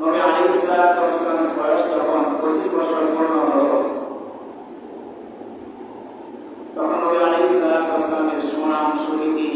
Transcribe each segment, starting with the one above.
নবী আলী ইসলামের বয়স যখন পঁচিশ বছর পূর্ণ হল, তখন নবী আলী ইসলামের সুনাম সুরীতি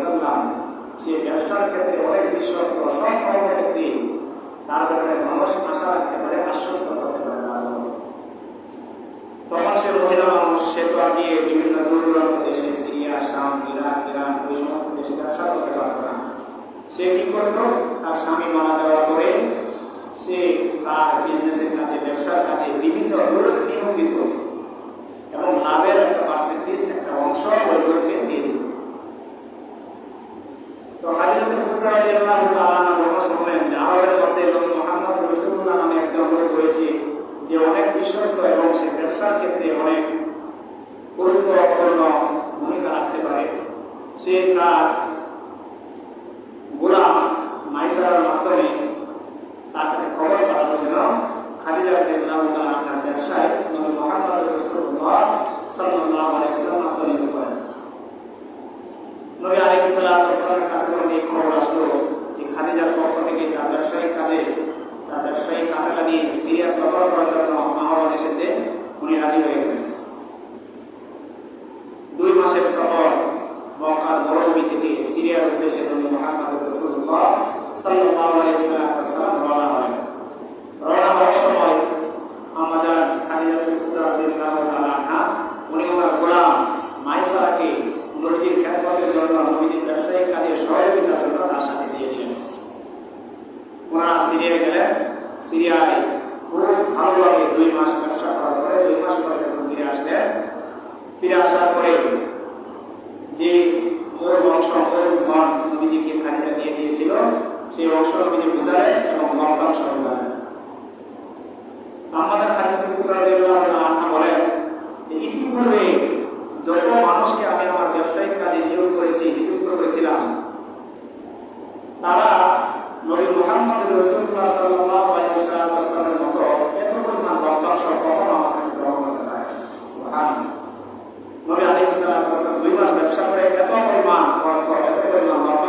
সাল্লাম, সে ব্যবসার ক্ষেত্রে অনেক বিশ্বস্ত, সব সব ক্ষেত্রে তার ব্যাপারে মানুষ আশা রাখতে পারে, আশ্বস্ত করতে পারে তার তখন সে মহিলা মানুষ, সে তো আগে বিভিন্ন দূর দূরান্ত দেশে, সিরিয়া শাম ইরাক, ইরান, ওই সমস্ত দেশে ব্যবসা করতে পারত না। সে কি করত? তার স্বামী মারা যাওয়ার পরে সে তার বিজনেসের কাজে, ব্যবসার কাজে বিভিন্ন লোক নিয়োগ দিত। ফিরে আসার পরে যে অংশ ধন দিয়ে দিয়েছিল, সেই অংশ এবং আমাদের বলেন যে, ইতিপূর্বে যত মানুষকে আমি আমার ব্যবসায়িক কাজে নিয়োগ করেছি, নিযুক্ত করেছিলাম, তারা নবী মোহাম্মদ রসুল্লাহ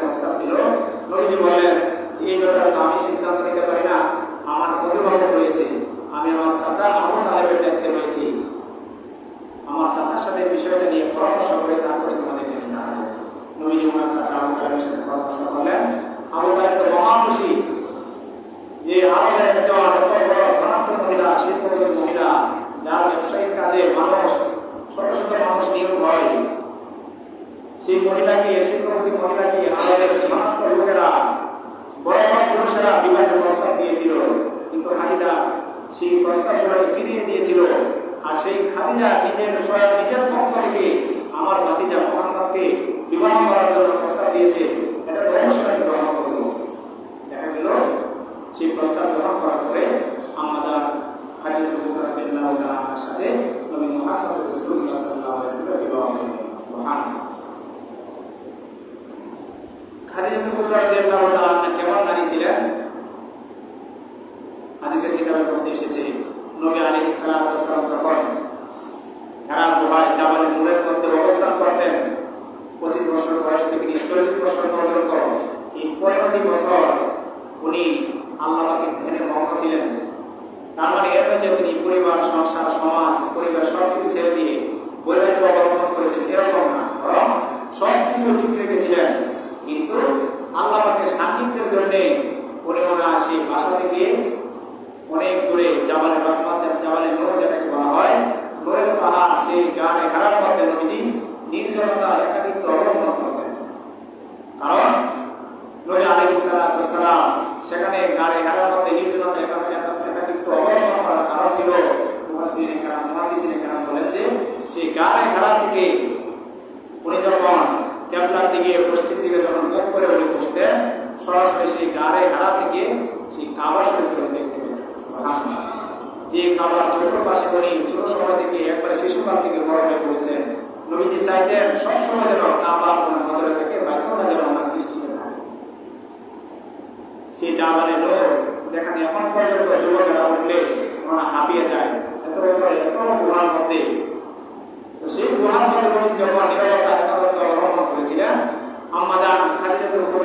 প্রস্তাব দিল নবীজি বললেন, এই ব্যাপারে আমি সিদ্ধান্ত নিতে পারি না। আমার অভিভাবক রয়েছে। আমি আমার চাচা আবু তালেবের দায়িত্বে রয়েছি। আমার চাচার সাথে বিষয়টা নিয়ে পরামর্শ করে তারপরে তোমাদেরকে আমি জানাব। নবীজি ওনার চাচা আবু তালেবের সাথে পরামর্শ করলেন। আমার তালেব তো মহা খুশি যে আরবের একটা এত বড় ধনাত্মক মহিলা সে মহিলা, যার ব্যবসায়িক কাজে মানুষ সেই মহিলাকে শিল্পপতি মহিলাকে আমাদের ধনাঢ্য লোকেরা, বড় বড় পুরুষেরা বিবাহের প্রস্তাব দিয়েছিল। কিন্তু খালিদা সেই প্রস্তাবগুলোকে ফিরিয়ে দিয়েছিল। আর সেই খাদিজা নিজের স্বয়ং নিজের পক্ষ থেকে আমার ভাতিজা মোহাম্মদকে বিবাহ করার জন্য প্রস্তাব দিয়েছে এটা তো অবশ্যই আমি গ্রহণ করব দেখা গেল সেই প্রস্তাব গ্রহণ করার পরে আমাদের খাদিজা রাদিয়াল্লাহু তাআলার সাথে নবী মুহাম্মদ রাসূলুল্লাহ সাল্লাল্লাহু আলাইহি ওয়াসাল্লাম বিবাহ হলেন সুবহানাল্লাহ খাদিজাতুল কুবরা রাদিয়াল্লাহু তাআলা ছিলেন। হাদিসের কিতাবে পড়তে এসেছে, নবী আলাইহিস সালাতু যখন হেরা গুহায় জাবালে নূরের মধ্যে অবস্থান করতেন, পঁচিশ বছর বয়স থেকে নিয়ে চল্লিশ বছর পর্যন্ত, এই পনেরোটি বছর উনি আল্লাহ ধ্যানে মগ্ন ছিলেন। তার মানে তিনি পরিবার, সংসার, সমাজ, পরিবার সব কিছু ছেড়ে করেছেন, এরকম না। বরং সব কিছু ঠিক রেখেছিলেন। কিন্তু আল্লাহ সান্নিধ্যের জন্য ওরে ওরা আসে বাসা থেকে অনেক দূরে জাবালে রহমত জাবালে নোর যেটাকে বলা হয়, নোরের পাহাড়, সেই গানে হারার মধ্যে নবীজি নির্জনতা একাকিত্ব অবলম্বন করতেন কারণ নবী আলাইহিস সালাতু ওয়াসসালাম সেখানে গানে হারার মধ্যে নির্জনতা একা- একা- একাকিত্ব অবলম্বন করার কারণ ছিল মুফাসসিরিনে কেরাম মুহাদ্দিসিনে কেরাম বলেন যে সেই গানে হারা থেকে উনি যখন ক্যাবলার দিকে পশ্চিম দিকে যখন মুখ করে উনি বসতেন সরাসরি সেই গাড়ে হারা থেকে সেই কাবা শরীফ করে দেখতে পেতেন যে কাবার চতুর্পাশে উনি ছোট সময় থেকে একবারে শিশুকাল থেকে বড় হয়ে পড়েছেন। নবীজি চাইতেন সবসময় যেন কাবা ওনার নজরে থাকে, বাইতুল্লাহ যেন ওনার দৃষ্টিতে থাকে। সেই জামানে লোক যেখানে এখন পর্যন্ত যুবকেরা উঠলে, ওনারা হাঁপিয়ে যায় এত উপরে এত গুহার মধ্যে তো সেই গুহার মধ্যে নবীজি যখন নিরবতা একাবত্ত অবলম্বন করেছিলেন আম্মা জান খাদিজাতুল কুবরা রাদিয়াল্লাহু তাআলা আনহা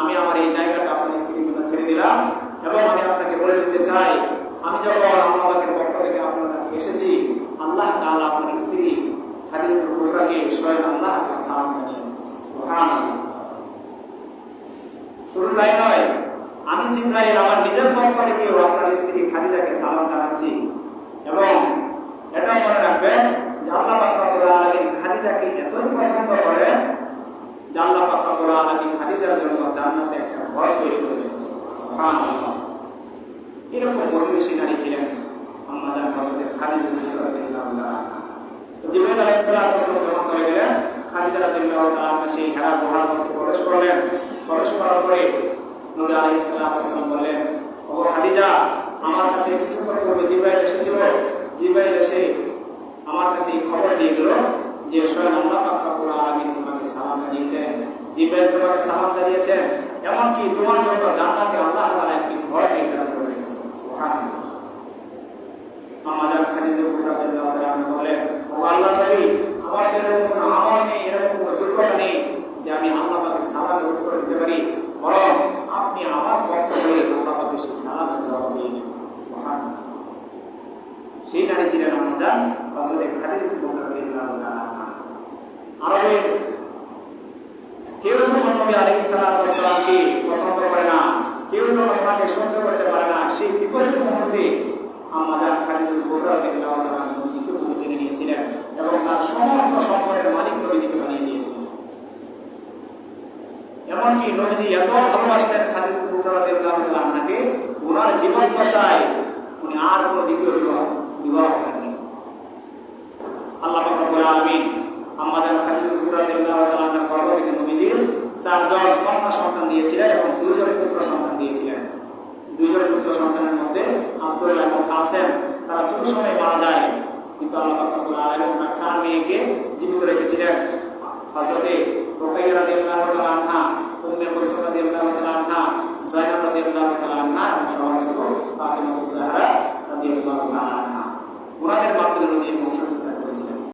আমি আমার এই জায়গাটা আপনার স্ত্রীর জন্য ছেড়ে দিলাম এবং আমি আপনাকে বলে দিতে চাই, আমি যখন আল্লাহের পক্ষ থেকে আপনার কাছে এসেছি, আল্লাহ তাআলা আপনার স্ত্রী কুবরাকে স্বয়ং আল্লাহ সালাম সুবহানাল্লাহ। তাই নয়, আমি আমার নিজের পক্ষ থেকে আপনার স্ত্রী খাদিজাকে সালাম জানাচ্ছি এবং এটা মনে রাখবেন যে আল্লাহ পাক রব্বুল আলামিন খাদিজাকে এতই পছন্দ করেন যে আল্লাহ পাক রব্বুল আলামিন খাদিজার জন্য জান্নাতে একটা ঘর তৈরি করে দিয়েছেন সুবহানাল্লাহ এরকম মহিষী নারী ছিলেন আম্মা জান খাদিজা রাদিয়াল্লাহু তাআলা তো জিবরাইল আলাইহিস সালাতু ওয়াস সালাম যখন চলে গেলেন খাদিজা রাদিয়াল্লাহু তাআলা সেই হেরা গুহার মধ্যে প্রবেশ করলেন প্রবেশ করার পরে নবী আলাইহিস সালাতু ওয়াস সালাম বললেন ও খাদিজা আমার কাছে এই খবর দিয়ে যে স্বয়ং তোমাকে সালাম জানিয়েছেন জিবরাইল তোমাকে সালাম জানিয়েছেন এমনকি তোমার জন্য জান্নাতে আল্লাহ তাআলা একটি ঘর নির্ধারণ করে রেখেছেন সুবহানাল্লাহ আমাজান খাদিজা কুবরা রাদিয়াল্লাহু তাআলা আনহা বলেন ও আল্লাহ নবী আমার তো এরকম কোনো আমল নেই এরকম কোনো যোগ্যতা নেই যে আমি আল্লাহ পাকের সালামের উত্তর দিতে পারি বরং আপনি আমার পক্ষ হয়ে আল্লাহ পাকের সেই সালামের জবাব দিয়ে দিন সুবহানাল্লাহ সেই নারী ছিলেন আমাজান রাসূলের খাদিজা কুবরা রাদিয়াল্লাহু তাআলা আনহা আরবের কেউ যখন নবী আলাইহিস সালাতু ওয়াস সালামকে পছন্দ করে না কেউ যখন ওনাকে সহ্য করতে পারে না সেই বিপদের মুহূর্তে আম্মাজান খাদিজুল কুবরা রাদিয়াল্লাহু তাআলা নবীজিকে বুকে টেনে নিয়েছিলেন এবং তার সমস্ত সম্পদের মালিক নবীজিকে বানিয়ে দিয়েছিলেন এমনকি নবীজি এত ভালোবাসতেন রাদিয়াল্লাহু আনহাকে, ওনার জীবন দশায় উনি আর কোনো দ্বিতীয় বিবাহ বিবাহ করেননি। আল্লাহ রব্বুল আলামিন আমাদের খাদিজা আনহার গর্ভ থেকে নবীজির চারজন কন্যা সন্তান দিয়েছিলেন এবং দুইজন পুত্র সন্তান দিয়েছিলেন। দুইজন পুত্র সন্তানের মধ্যে আব্দুল্লাহ এবং কাসেম, তারা ছোট সময়ে মারা যায়। কিন্তু আল্লাহ রব্বুল আলামিন ওনার চার মেয়েকে জীবিত রেখেছিলেন। হযরতে রুকাইয়া রাদিয়াল্লাহু আনহা উম্মে কুলসুম রাদিয়াল্লাহু তাআলা যায়েনাব রাদিয়াল্লাহু তাআলা এবং সবার ছোট ফাতিমা জাহরা রাদিয়াল্লাহু তাআলা ওনাদের মাধ্যমে নবী